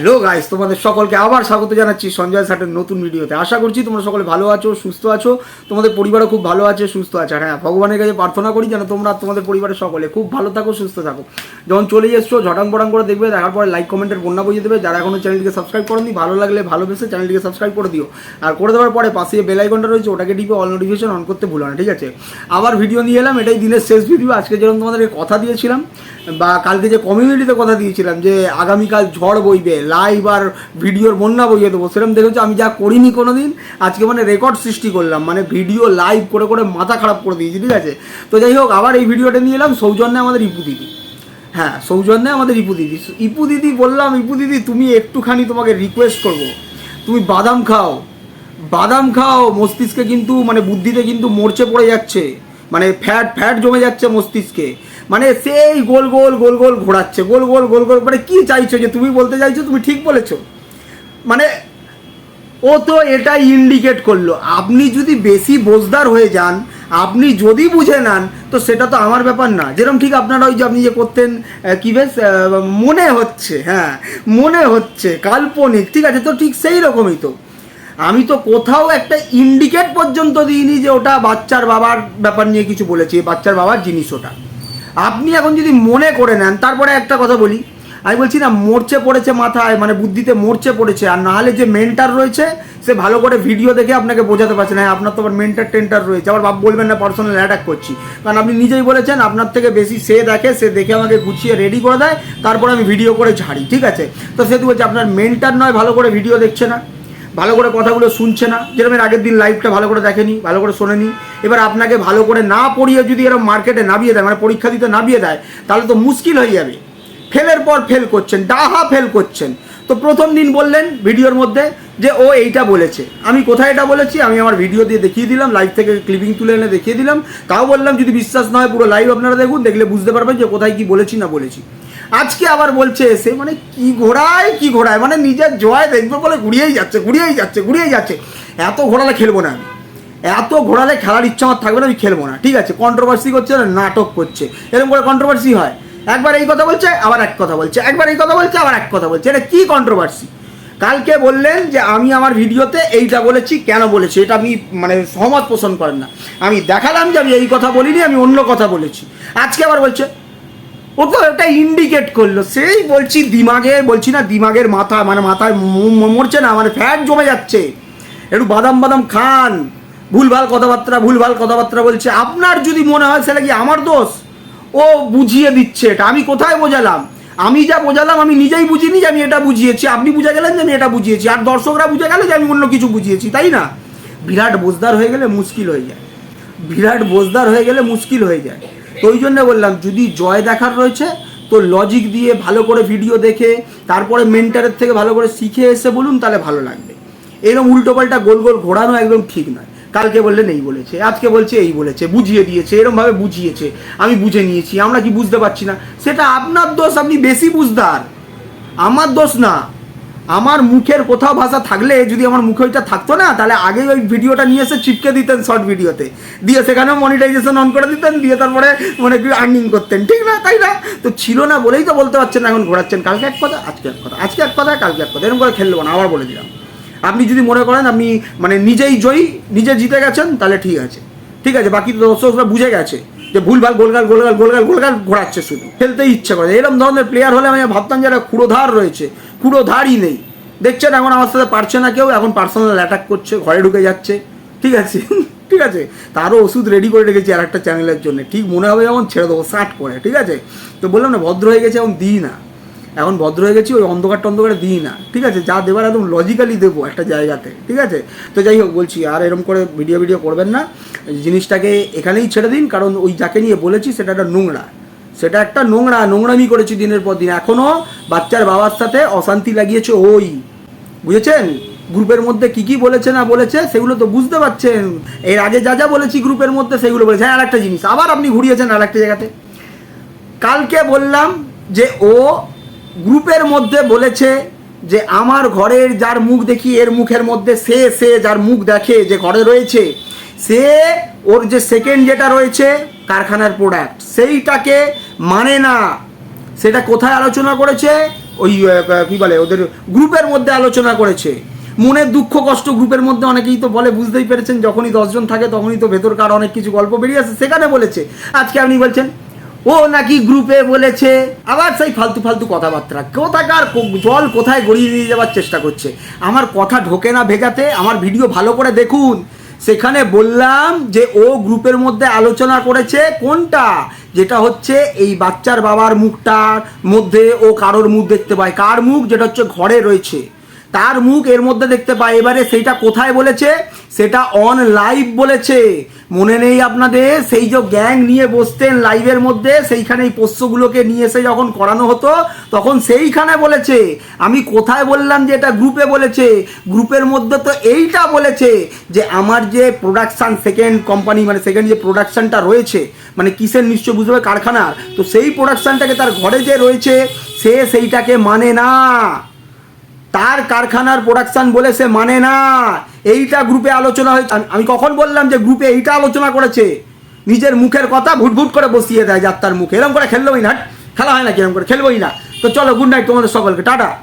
Hello guys, তোমাদের সকলকে আবার স্বাগত জানাচ্ছি সঞ্জয় সাটের নতুন ভিডিওতে। আশা করছি তোমরা সকলে ভালো আছো, সুস্থ আছো। তোমাদের পরিবারও খুব ভালো আছে, সুস্থ আছে। আর হ্যাঁ ভগবানের কাছে প্রার্থনা করি যেন তোমরা তোমাদের পরিবারের সকলে খুব ভালো থাকো, সুস্থ থাকো। যখন চলে এসছো ঝটাং পটাং করে দেখবে, দেখার পরে লাইক কমেন্টের বন্যা বইয়ে দেবে। যারা এখনও চ্যানেলটিকে সাবস্ক্রাইব করেনি, ভালো লাগলে ভালোবেসে চ্যানেলটিকে সাবস্ক্রাইব করে দিও। আর করে দেওয়ার পরে পাশে বেল আইকনটা রয়েছে, ওটাকে টিপে অল নোটিফিকেশন অন করতে ভুলো না, ঠিক আছে? আবার ভিডিও নিয়ে এলাম, এটাই দিনের শেষ ভিডিও আজকে যেরকম তোমাদেরকে কথা দিয়েছিলাম, বা কালকে যে কমিউনিটিতে কথা দিয়েছিলাম, যে আগামীকাল ঝড় বইবে লাইভ আর ভিডিওর বন্যা বইয়ে দেবো। সেরকম দেখেছ, আমি যা করিনি কোনো দিন আজকে মানে রেকর্ড সৃষ্টি করলাম। মানে ভিডিও লাইভ করে করে মাথা খারাপ করে দিয়েছি, ঠিক আছে? তো যাই হোক, আবার এই ভিডিওটা নিয়ে এলাম সৌজন্যে আমাদের ইপু দিদি। হ্যাঁ সৌজন্যে আমাদের ইপু দিদি। ইপু দিদি বললাম, ইপু দিদি, তুমি একটুখানি তোমাকে রিকোয়েস্ট করব। তুমি বাদাম খাও। বাদাম খাও, মস্তিষ্কে কিন্তু মানে বুদ্ধিতে কিন্তু মরচে পড়ে যাচ্ছে। মানে ফ্যাট ফ্যাট জমে যাচ্ছে মস্তিষ্কে। মানে সেই গোল গোল গোল গোল ঘোরাচ্ছে, গোল গোল গোল গোল। মানে কি চাইছো যে তুমি বলতে চাইছো, তুমি ঠিক বলেছ। মানে ও তো এটা ইন্ডিকেট করল। আপনি যদি বেশি বোঝদার হয়ে যান, আপনি যদি বুঝে নেন, তো সেটা তো আমার ব্যাপার না। যেরকম ঠিক আপনারা ওই যে আপনি যে করতেন কী বেশ মনে হচ্ছে হ্যাঁ মনে হচ্ছে, কাল্পনিক, ঠিক আছে, তো ঠিক সেই রকমই তো। আমি তো কোথাও একটা ইন্ডিকেট পর্যন্ত দিইনি যে ওটা বাচ্চার বাবার ব্যাপার নিয়ে কিছু বলেছি বাচ্চার বাবার জিনিস ওটা। আপনি এখন যদি মনে করে নেন তারপরে একটা কথা বলি। আমি বলছি না মরচে পড়েছে মাথায় মানে বুদ্ধিতে মরচে পড়েছে আর নাহলে যে মেন্টার রয়েছে সে ভালো করে ভিডিও দেখে আপনাকে বোঝাতে পারছে না হ্যাঁ, আপনার তো আবার মেন্টার টেন্টার রয়েছে আবার বাপ বলবেন না পার্সোনাল অ্যাটাক করছি। কারণ আপনি নিজেই বলেছেন আপনার থেকে বেশি সে দেখে সে দেখে আমাকে গুছিয়ে রেডি করে দেয় তারপরে আমি ভিডিও করে ছাড়ি ঠিক আছে? তো সেহেতু বলছে আপনার মেন্টার নয় ভালো করে ভিডিও দেখছে না। ভালো করে কথাগুলো শুনছে না। যেরকম এর আগের দিন লাইভটা ভালো করে দেখেনি, ভালো করে শোনেনি। এবার আপনাকে ভালো করে না পড়িয়ে যদি এরকম মার্কেটে নামিয়ে দেয় মানে পরীক্ষা দিতে নামিয়ে দেয়, তাহলে তো মুশকিল হয়ে যাবে। ফেলের পর ফেল করছেন, ডাহা ফেল করছেন। তো প্রথম দিন বললেন ভিডিওর মধ্যে যে, ও এইটা বলেছে। আমি কোথায় এটা বলেছি? আমি আমার ভিডিও দিয়ে দেখিয়ে দিলাম লাইভ থেকে ক্লিপিং তুলে এনে দেখিয়ে দিলাম। তাও বললাম, যদি বিশ্বাস না হয়, পুরো লাইভ আপনারা দেখুন, দেখলে বুঝতে পারবেন যে কোথায় কি বলেছি না বলেছি। আজকে আবার বলছে এসে মানে কি ঘোড়ায় কি ঘোড়ায়? মানে নিজের জয় দেখবে বলে ঘুরিয়েই যাচ্ছে ঘুরিয়েই যাচ্ছে ঘুরিয়েই যাচ্ছে। এত ঘোড়ালে খেলব না আমি। এত ঘোড়ালে খেলার ইচ্ছা আমার থাকবে না, আমি খেলব না। ঠিক আছে কন্ট্রোভার্সি করছে নাটক করছে। এরকম করে কন্ট্রোভার্সি হয়। একবার এই কথা বলছে, আবার এক কথা বলছে। একবার এই কথা বলছে, আবার এক কথা বলছে। এটা কি কন্ট্রোভার্সি কালকে বললেন যে, আমি আমার ভিডিওতে এইটা বলেছি, কেন বলেছি? এটা আপনি মানে সহমত পোষণ করেন না। আমি দেখালাম যে আমি এই কথা বলিনি, আমি অন্য কথা বলেছি। আজকে আবার বলছে ও তো একটা ইন্ডিকেট করল। সেই বলছি দিমাগে বলছি না দিমাগের মাথা মানে মাথায় মরছে না মানে ফ্যাট জমে যাচ্ছে। একটু বাদাম বাদাম খান। ভুলভাল কথাবার্তা ভুলভাল কথাবার্তা বলছে। আপনার যদি মনে হয় সেটা কি আমার দোষ? ও বুঝিয়ে দিচ্ছে এটা। আমি কোথায় বোঝালাম? আমি যা বোঝালাম, আমি নিজেই বুঝিনি যে আমি এটা বুঝিয়েছি। আপনি বুঝে গেলেন যে আমি এটা বুঝিয়েছি। আর দর্শকরা বুঝে গেলে যে আমি অন্য কিছু বুঝিয়েছি, তাই না? বিরাট বোঝদার হয়ে গেলে মুশকিল হয়ে যায়। বিরাট বোঝদার হয়ে গেলে মুশকিল হয়ে যায়। তো ওই জন্য বললাম, যদি জয় দেখার রয়েছে, তো লজিক দিয়ে ভালো করে ভিডিও দেখে, তারপরে মেন্টারের থেকে ভালো করে শিখে এসে বলুন, তাহলে ভালো লাগবে। এরকম উল্টোপাল্টা গোল গোল ঘোরানো একদম ঠিক নয়। কালকে বললেন এই বলেছে, আজকে বলছে এই বলেছে, বুঝিয়ে দিয়েছে, এরমভাবে বুঝিয়েছে, আমি বুঝে নিয়েছি, আমরা কি বুঝতে পারছি না? সেটা আপনার দোষ, আপনি বেশি বুঝদার। আমার দোষ না। আমার মুখের কোথাও ভাষা থাকলে, যদি আমার মুখে ওইটা থাকতো না, তাহলে আগে ওই ভিডিওটা নিয়ে এসে চিপকে দিতেন শর্ট ভিডিওতে দিয়ে সেখানেও মনিটাইজেশন অন করে দিতেন, দিয়ে তারপরে মানে আর্নিং করতেন। ঠিক না? তাই না? তো ছিল না বলেই তো বলতে পারছেন এখন ঘোরাচ্ছেন। কালকে এক কথা, আজকে এক কথা, আজকে এক কথা, কালকে এক কথা। এরকম করে খেলব না, আবার বলে দিলাম। আপনি যদি মনে করেন আপনি মানে নিজেই জয়ী, নিজে জিতে গেছেন, তাহলে ঠিক আছে। ঠিক আছে, বাকি তো দর্শকরা বুঝে গেছে যে ভুলভাল গোলগাল গোলগাল গোলগাল গোলগাল ঘোরাচ্ছে শুধু। খেলতে ইচ্ছে করে। এরকম ধরনের প্লেয়ার হলে আমি ভাবতাম যে একটা খুঁড়োধার রয়েছে। খুঁড়োধারই নেই। দেখছেন এখন আমার সাথে পারছে না কেউ, এখন পার্সোনাল অ্যাটাক করছে, ঘরে ঢুকে যাচ্ছে। ঠিক আছে? ঠিক আছে? তারও ওষুধ রেডি করে রেখেছি আর একটা চ্যানেলের জন্য। ঠিক মনে হবে যেমন ছেড়ে দেবো শার্ট করে, ঠিক আছে? তো বললাম না, ভদ্র হয়ে গেছে এখন দিই না। এখন ভদ্র হয়ে গেছি, ওই অন্ধকার টন্ধকারে দিই না। ঠিক আছে? যা দেবার একদম লজিক্যালি দেবো একটা জায়গাতে। ঠিক আছে? তো যাই হোক, বলছি আর এরকম করে ভিডিও ভিডিও করবেন না। জিনিসটাকে এখানেই ছেড়ে দিন, কারণ ওই যাকে নিয়ে বলেছি সেটা একটা নোংরা। সেটা একটা নোংরা, নোংরামি করেছি দিনের পর দিন। এখনও বাচ্চার বাবার সাথে অশান্তি লাগিয়েছে ওই। বুঝেছেন? গ্রুপের মধ্যে কি কি বলেছে না বলেছে, সেগুলো তো বুঝতে পারছেন। এর আগে যা যা বলেছি গ্রুপের মধ্যে, সেগুলো বলেছে। হ্যাঁ আর একটা জিনিস, আবার আপনি ঘুরিয়েছেন আর একটা জায়গাতে। কালকে বললাম যে ও গ্রুপের মধ্যে বলেছে যে আমার ঘরের যার মুখ দেখি, এর মুখের মধ্যে সে সে যার মুখ দেখে, যে ঘরে রয়েছে, সে ওর যে সেকেন্ড যেটা রয়েছে কারখানার প্রোডাক্ট সেইটাকে মানে না। সেটা কোথায় আলোচনা করেছে? ওই কি বলে, ওদের গ্রুপের মধ্যে আলোচনা করেছে। মনের দুঃখ কষ্ট গ্রুপের মধ্যে অনেকেই তো বলে, বুঝতেই পেরেছেন, যখনই দশজন থাকে তখনই তো ভেতরকার অনেক কিছু গল্প বেরিয়ে আসে, সেখানে বলেছে। আজকে আপনি বলছেন, ও নাকি গ্রুপে বলেছে, আবার সেই ফালতু ফালতু কথাবার্তা। কোথাকার জল কোথায় গড়িয়ে নিয়ে যাওয়ার চেষ্টা করছে? আমার কথা ঢোকে না ভেগাতে আমার ভিডিও ভালো করে দেখুন। সেখানে বললাম যে ও গ্রুপের মধ্যে আলোচনা করেছে কোনটা? যেটা হচ্ছে এই বাচ্চার বাবার মুখটার মধ্যে ও কারোর মুখ দেখতে পায়। কার মুখ? যেটা হচ্ছে ঘরে রয়েছে। তার মুখ এর মধ্যে দেখতে পায়। এবারে সেইটা কোথায় বলেছে? সেটা অন লাইভ বলেছে। মনে নেই আপনাদের, সেই যে গ্যাং নিয়ে বসতেন লাইভের মধ্যে, সেইখানে এই পোষ্যগুলোকে নিয়ে এসে যখন করানো হতো, তখন সেইখানে বলেছে। আমি কোথায় বললাম যে এটা গ্রুপে বলেছে? গ্রুপের মধ্যে তো এইটা বলেছে যে আমার যে প্রোডাকশান সেকেন্ড কোম্পানি মানে সেকেন্ড যে প্রোডাকশানটা রয়েছে মানে কিসের নিশ্চয় বুঝতে হবে? কারখানার। তো সেই প্রোডাকশানটাকে তার ঘরে যে রয়েছে, সে সেইটাকে মানে না। তার কারখানার প্রোডাকশান বলে সে মানে না। এইটা গ্রুপে আলোচনা হয়েছে আমি- কখন বললাম যে গ্রুপে এইটা আলোচনা করেছে? নিজের মুখের কথা ভুট ভুট করে বসিয়ে দেয় যাত্রার মুখে। এরকম করে খেললোই না খেলা হয় না কিরম করে খেলবোই না। তো চলো গুড নাইট তোমাদের সকলকে। টাটা।